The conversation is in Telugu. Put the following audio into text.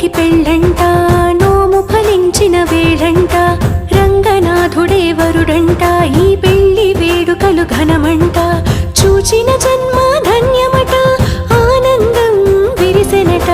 పెళ్ళికి పెళ్ళంట నోము ఫలించిన వేళంట రంగనాథుడే వరుడంట ఈ పెళ్ళి వేడుకలు ఘనమంట. చూచిన జన్మ ధన్యమట ఆనందం విరిసెనట.